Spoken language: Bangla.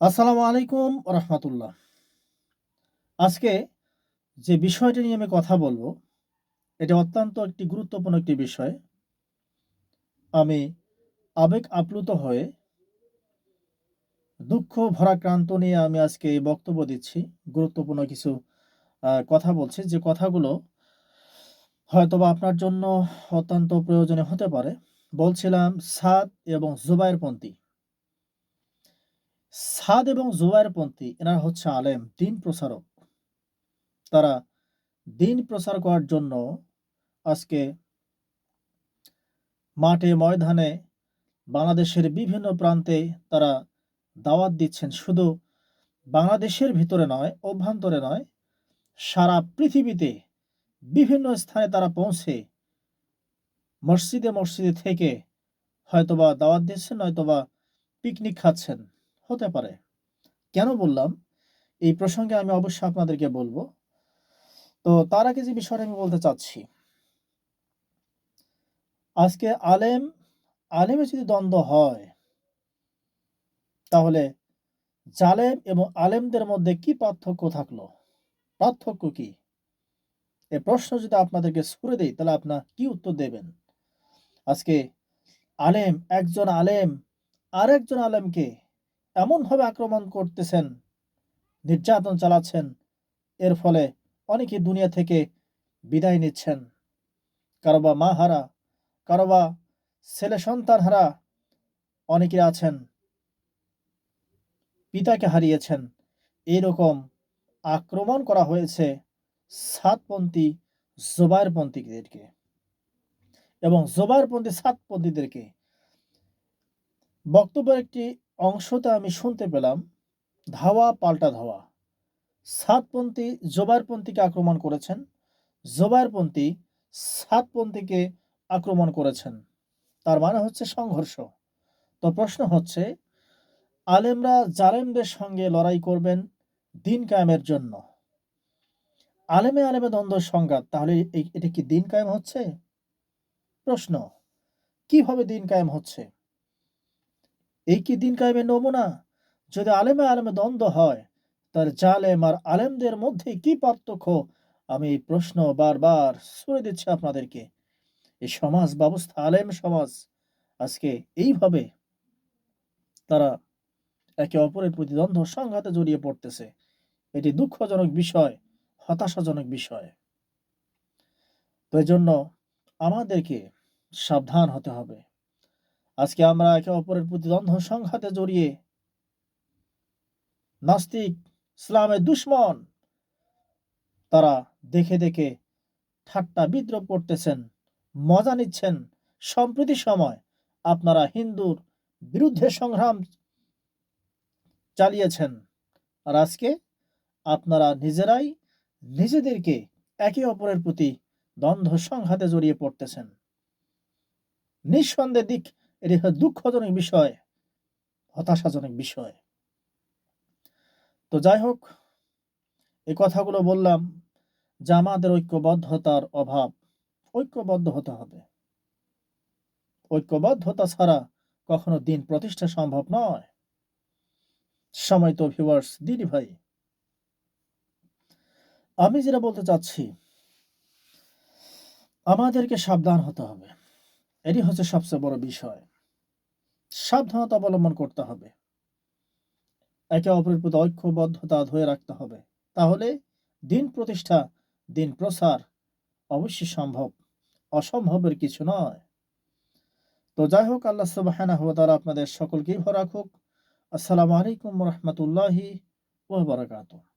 আসসালামু আলাইকুম রহমতুল্লাহ আজকে যে বিষয়টি নিয়ে আমি কথা বলব, এটা অত্যন্ত একটি গুরুত্বপূর্ণ একটি বিষয়। আমি আবেগ আপ্লুত হয়ে দুঃখ, ভরাক্রান্ত নিয়ে আমি আজকে এই বক্তব্য দিচ্ছি। গুরুত্বপূর্ণ কিছু কথা বলছি। যে কথাগুলো হয়তোবা আপনার জন্য অত্যন্ত প্রয়োজনীয় হতে পারে। বলছিলাম সাদ এবং জুবাইরপন্থী সাদ এবং জুবাইরপন্থী এনারা হচ্ছে আলেম, দিন প্রচারক। তারা দিন প্রচার করার জন্য আজকে মাঠে, ময়দানে বাংলাদেশের বিভিন্ন প্রান্তে তারা দাওয়াত দিচ্ছেন। শুধু বাংলাদেশের ভিতরে নয়, অভ্যন্তরে নয়, সারা পৃথিবীতে বিভিন্ন স্থানে তারা পৌঁছে মসজিদে মসজিদে থেকে হয়তোবা দাওয়াত দিচ্ছেন নয়তোবা পিকনিক খাচ্ছেন। হতে পারে। কেন বললাম? এই প্রসঙ্গে আমি অবশ্যই আপনাদেরকে বলব। তো তার আগে যে বিষয়টা আমি বলতে চাচ্ছি, আজকে আলেম, আলেমে যদি দ্বন্দ্ব হয়, তাহলে জালেম এবং আলেমদের মধ্যে কি পার্থক্য থাকল? পার্থক্য কি? এ প্রশ্ন যদি আপনাদেরকে ছুড়ে দেই, তাহলে আপনার কি উত্তর দেবেন? আজকে আলেম, একজন আলেম, আরেকজন আলেমকে এমনভাবে আক্রমণ করতেছেন, নির্যাতন চালাচ্ছেন। এর ফলে অনেকে দুনিয়া থেকে বিদায় নিচ্ছেন। কারও বা মা হারা, কারও বা ছেলে সন্তান হারা অনেকে আছেন, পিতাকে হারিয়েছেন। এইরকম আক্রমণ করা হয়েছে সাতপন্থী জোবায়েরপন্থীদেরকে এবং জোবায়েরপন্থী সাতপন্থীদেরকে। বক্তব্যের একটি অংশতে আমি শুনতে পেলাম। ধাওয়া, পাল্টা ধাওয়া। সাতপন্থী জোবায়েরপন্থীকে আক্রমণ করেছেন। জোবায়েরপন্থী সাতপন্থীকে আক্রমণ করেছেন। তার মানে হচ্ছে সংঘর্ষ। তো প্রশ্ন হচ্ছে, আলেমরা জালেমদের সঙ্গে লড়াই করবেন দিন কায়েমের জন্য। আলেমে আলেমে দ্বন্দ্ব, সংঘাত, তাহলে এটা কি দিন কায়েম হচ্ছে? প্রশ্ন, কীভাবে দিন কায়েম হচ্ছে? এই কি দিন কায়েমের নমুনা। যদি আলেমে আলেমে দ্বন্দ্ব হয়, তার জালেম আর আলেমদের মধ্যে কি পার্থক্য? আমি এই প্রশ্ন বারবার ছুড়ে দিচ্ছি আপনাদেরকে। এই সমাজ ব্যবস্থা, আলেম সমাজ, আজকে এইভাবে তারা একে অপরের প্রতি দ্বন্দ্ব, সংঘাতে জড়িয়ে পড়তেছে। এটি দুঃখজনক বিষয়, হতাশাজনক বিষয়। তো এই জন্য আমাদেরকে সাবধান হতে হবে। আজকে আমরা একে অপরের প্রতি দ্বন্দ্ব সংঘাতে জড়িয়ে নাস্তিক, ইসলামের দুশ্মন, তারা দেখে দেখে ঠাট্টা বিদ্রোহ করতেছেন, মজা নিচ্ছেন। সম্প্রতি সময় আপনারা হিন্দুর বিরুদ্ধে সংগ্রাম চালিয়েছেন আর আজকে আপনারা নিজেরাই নিজেদেরকে একে অপরের প্রতি দ্বন্দ্ব সংঘাতে জড়িয়ে পড়তেছেন। নিঃসন্দেহ দিক এটি হলো দুঃখজনক বিষয়, হতাশাজনক বিষয়। তো যাই হোক, এই কথাগুলো বললাম যে আমাদের ঐক্যবদ্ধতার অভাব, ঐক্যবদ্ধ হতে হবে। ঐক্যবদ্ধতা ছাড়া কখনো দিন প্রতিষ্ঠা সম্ভব নয়। সময় তো ভিউয়ার্স দিদি ভাই। আমি যেটা বলতে চাচ্ছি, আমাদেরকে সাবধান হতে হবে। এটি হচ্ছে সবচেয়ে বড় বিষয়। সাবধানতা অবলম্বন করতে হবে। একে অপরের প্রতি ঐক্যবদ্ধতা ধরে রাখতে হবে। তাহলে দিন প্রতিষ্ঠা, দিন প্রসার অবশ্যই সম্ভব। অসম্ভবের কিছু নয়। তো যাই হোক, আল্লাহ তাআলা আপনাদের সকলকেই ভালো রাখুক। আসসালামু আলাইকুম রহমতুল্লাহি ওয়া বারাকাতুহু।